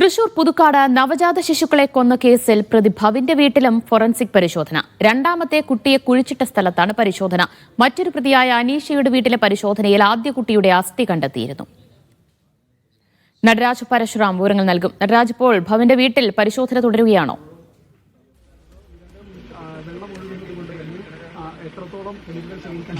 തൃശൂർ പുതുക്കാട് നവജാത ശിശുക്കളെ കൊന്ന കേസിൽ പ്രതി ഭവിന്റെ വീട്ടിലും ഫോറൻസിക് പരിശോധന. രണ്ടാമത്തെ കുട്ടിയെ കുഴിച്ചിട്ട സ്ഥലത്താണ് പരിശോധന. മറ്റൊരു പ്രതിയായ അനീഷയുടെ വീട്ടിലെ പരിശോധനയിൽ ആദ്യ കുട്ടിയുടെ അസ്ഥി കണ്ടെത്തിയിരുന്നു. നടരാജ് പരശുറാം വിവരങ്ങൾ നൽകും. നടരാജ് ഇപ്പോൾ ഭവന്റെ വീട്ടിൽ പരിശോധന തുടരുകയാണോ?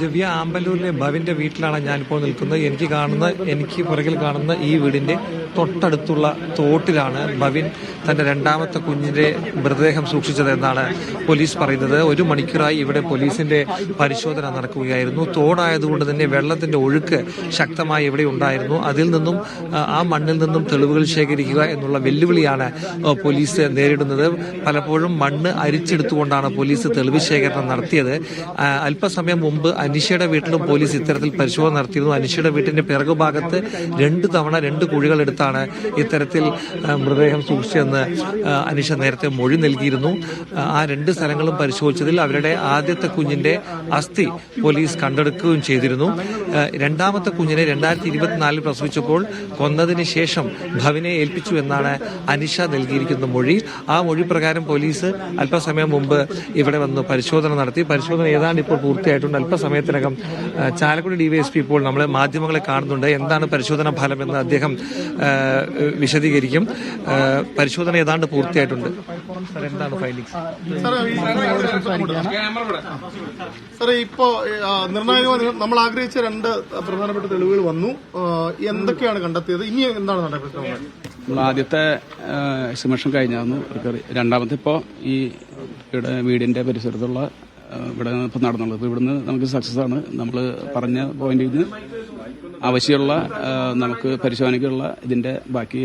ദിവ്യ ആമ്പല്ലൂരിലെ ഭവിന്റെ വീട്ടിലാണ് ഞാനിപ്പോൾ നിൽക്കുന്നത്. എനിക്ക് കാണുന്ന എനിക്ക് പുറകിൽ കാണുന്ന ഈ വീടിന്റെ തൊട്ടടുത്തുള്ള തോട്ടിലാണ് ഭവിൻ തന്റെ രണ്ടാമത്തെ കുഞ്ഞിന്റെ മൃതദേഹം സൂക്ഷിച്ചത് എന്നാണ് പോലീസ് പറയുന്നത്. ഒരു മണിക്കൂറായി ഇവിടെ പോലീസിന്റെ പരിശോധന നടക്കുകയായിരുന്നു. തോടായതുകൊണ്ട് തന്നെ വെള്ളത്തിന്റെ ഒഴുക്ക് ശക്തമായി ഇവിടെ ഉണ്ടായിരുന്നു. അതിൽ നിന്നും ആ, മണ്ണിൽ നിന്നും തെളിവുകൾ ശേഖരിക്കുക എന്നുള്ള വെല്ലുവിളിയാണ് പോലീസ് നേരിടുന്നത്. പലപ്പോഴും മണ്ണ് അരിച്ചെടുത്തുകൊണ്ടാണ് പോലീസ് തെളിവ് ശേഖരണം നടത്തിയത്. അല്പസമയം മുമ്പ് അനിഷയുടെ വീട്ടിലും പോലീസ് ഇത്തരത്തിൽ പരിശോധന നടത്തിയിരുന്നു. അനിഷയുടെ വീട്ടിന്റെ പിറകുഭാഗത്ത് രണ്ട് തവണ രണ്ട് കുഴികൾ എടുത്താണ് ഇത്തരത്തിൽ മൃതദേഹം സൂക്ഷിച്ചതെന്ന് അനിഷ നേരത്തെ മൊഴി നൽകിയിരുന്നു. ആ രണ്ട് സ്ഥലങ്ങളും പരിശോധിച്ചതിൽ അവരുടെ ആദ്യത്തെ കുഞ്ഞിന്റെ അസ്ഥി പോലീസ് കണ്ടെടുക്കുകയും ചെയ്തിരുന്നു. രണ്ടാമത്തെ കുഞ്ഞിനെ രണ്ടായിരത്തി ഇരുപത്തിനാലിൽ പ്രസവിച്ചപ്പോൾ കൊന്നതിന് ശേഷം ഭവിനെ ഏൽപ്പിച്ചു എന്നാണ് അനിഷ നൽകിയിരിക്കുന്ന മൊഴി. ആ മൊഴി പ്രകാരം പോലീസ് അല്പസമയം മുമ്പ് ഇവിടെ വന്ന് പരിശോധന നടത്തി. പരിശോധന ഏതാണ്ട് ഇപ്പോൾ പൂർത്തിയായിട്ടുണ്ട്? അല്പസമയത്തിനകം ചാലക്കുടി ഡിവൈഎസ്പി ഇപ്പോൾ നമ്മളെ മാധ്യമങ്ങളെ കാണുന്നുണ്ട്. എന്താണ് പരിശോധന എന്ന് അദ്ദേഹം വിശദീകരിക്കും. പരിശോധന ഏതാണ്ട് പൂർത്തിയായിട്ടുണ്ട്. എന്താണ് സാറേ ഇപ്പോ നിർണായകമായി നമ്മൾ ആഗ്രഹിച്ച രണ്ട് പ്രധാനപ്പെട്ട തെളിവുകൾ വന്നു. എന്തൊക്കെയാണ് കണ്ടെത്തിയത്? ഇനി എന്താണ് നമ്മൾ ആദ്യത്തെ എക്സിബിഷൻ കഴിഞ്ഞായിരുന്നു റിക്കവറി രണ്ടാമത്തെ ഇപ്പോൾ ഈ ഇവിടെ വീടിന്റെ പരിസരത്തുള്ള ഇവിടെ ഇപ്പം നടന്നുള്ളത്. ഇവിടുന്ന് നമുക്ക് സക്സസ് ആണ്. നമ്മൾ പറഞ്ഞ പോയിന്റിൽ നിന്ന് ആവശ്യമുള്ള നമുക്ക് പരിശോധനയ്ക്കുള്ള ഇതിന്റെ ബാക്കി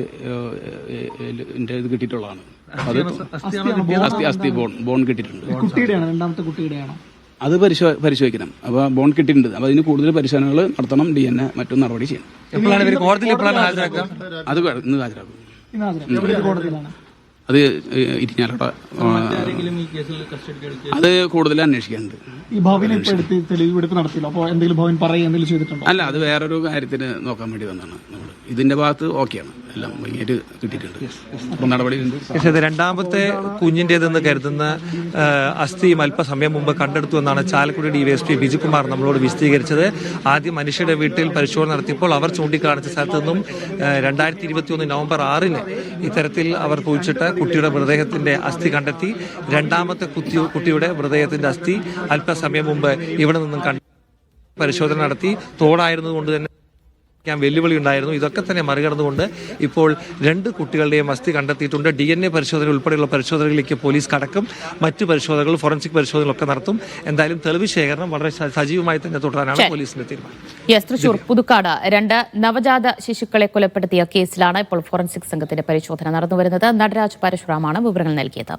ഇതിന്റെ ഇത് കിട്ടിയിട്ടുള്ളതാണ്. അത് അസ്ഥി അസ്ഥി ബോൺ ബോൺ കിട്ടിയിട്ടുണ്ട്. കുട്ടിയുടെയാണ് രണ്ടാമത്തെ കുട്ടിയുടെയാണോ. അത് പരിശോ പരിശോധിക്കണം. അപ്പോൾ ബോൺ കിട്ടിയിട്ടുണ്ട്. അപ്പോൾ അതിന് കൂടുതൽ പരിശോധനകൾ നടത്തണം ഡി എൻ എ മറ്റും നടപടി ചെയ്യണം. അത് ഇന്ന് ഹാജരാക്കും. അത് ഇരിഞ്ഞാലട അത് കൂടുതൽ അന്വേഷിക്കാനുണ്ട്. ഈ ഭവനെ തെളിവെടുപ്പ് അപ്പോൾ എന്തെങ്കിലും ഭവൻ പറയുക എന്തെങ്കിലും ചെയ്തിട്ടുണ്ടോ? അല്ല അത് വേറൊരു കാര്യത്തിന് നോക്കാൻ വേണ്ടി വന്നാണ് നമ്മൾ ഇതിന്റെ ഭാഗത്ത് ഓക്കെയാണ്. എല്ലാം ഭംഗിയായിട്ട് കിട്ടിയിട്ടുണ്ട്. ഇത് രണ്ടാമത്തെ കുഞ്ഞിന്റേതെന്ന് കരുതുന്ന അസ്ഥിയും അല്പസമയം മുമ്പ് കണ്ടെടുത്തു എന്നാണ് ചാലക്കുടി ഡിവൈഎസ്പി ബിജുകുമാർ നമ്മളോട് വിശദീകരിച്ചത്. ആദ്യം മനുഷ്യരുടെ വീട്ടിൽ പരിശോധന നടത്തിയപ്പോൾ അവർ ചൂണ്ടിക്കാണിച്ച സ്ഥലത്തു നിന്നും രണ്ടായിരത്തി ഇരുപത്തി ഒന്ന് നവംബർ ആറിന് ഇത്തരത്തിൽ അവർ കുഴിച്ചിട്ട് കുട്ടിയുടെ മൃതദേഹത്തിന്റെ അസ്ഥി കണ്ടെത്തി. രണ്ടാമത്തെ കുത്തി കുട്ടിയുടെ മൃതദേഹത്തിന്റെ അസ്ഥി അല്പസമയം മുമ്പ് ഇവിടെ നിന്നും കണ്ട പരിശോധന നടത്തി. തോടായിരുന്നതുകൊണ്ട് തന്നെ വെല്ലുവിളി ഉണ്ടായിരുന്നു. ഇതൊക്കെ തന്നെ മറികടന്നുകൊണ്ട് ഇപ്പോൾ രണ്ട് കുട്ടികളുടെയും അസ്ഥി കണ്ടെത്തിയിട്ടുണ്ട്. ഡി എൻ എ പരിശോധന ഉൾപ്പെടെയുള്ള പരിശോധനകളിലേക്ക് പോലീസ് കടക്കും. മറ്റു പരിശോധനകൾ ഫോറൻസിക് പരിശോധനകളൊക്കെ നടത്തും. എന്തായാലും തെളിവ് ശേഖരണം വളരെ സജീവമായി തന്നെ തുടരാനാണ് പോലീസിന്റെ തീരുമാനം. യെസ് തൃശൂർ പുതുക്കാട്. രണ്ട് നവജാത ശിശുക്കളെ കൊലപ്പെടുത്തിയ കേസിലാണ് ഇപ്പോൾ ഫോറൻസിക് സംഘത്തിന്റെ പരിശോധന നടന്നുവരുന്നത്. നടരാജ് പരശുറാമാണ് വിവരങ്ങൾ നൽകിയത്.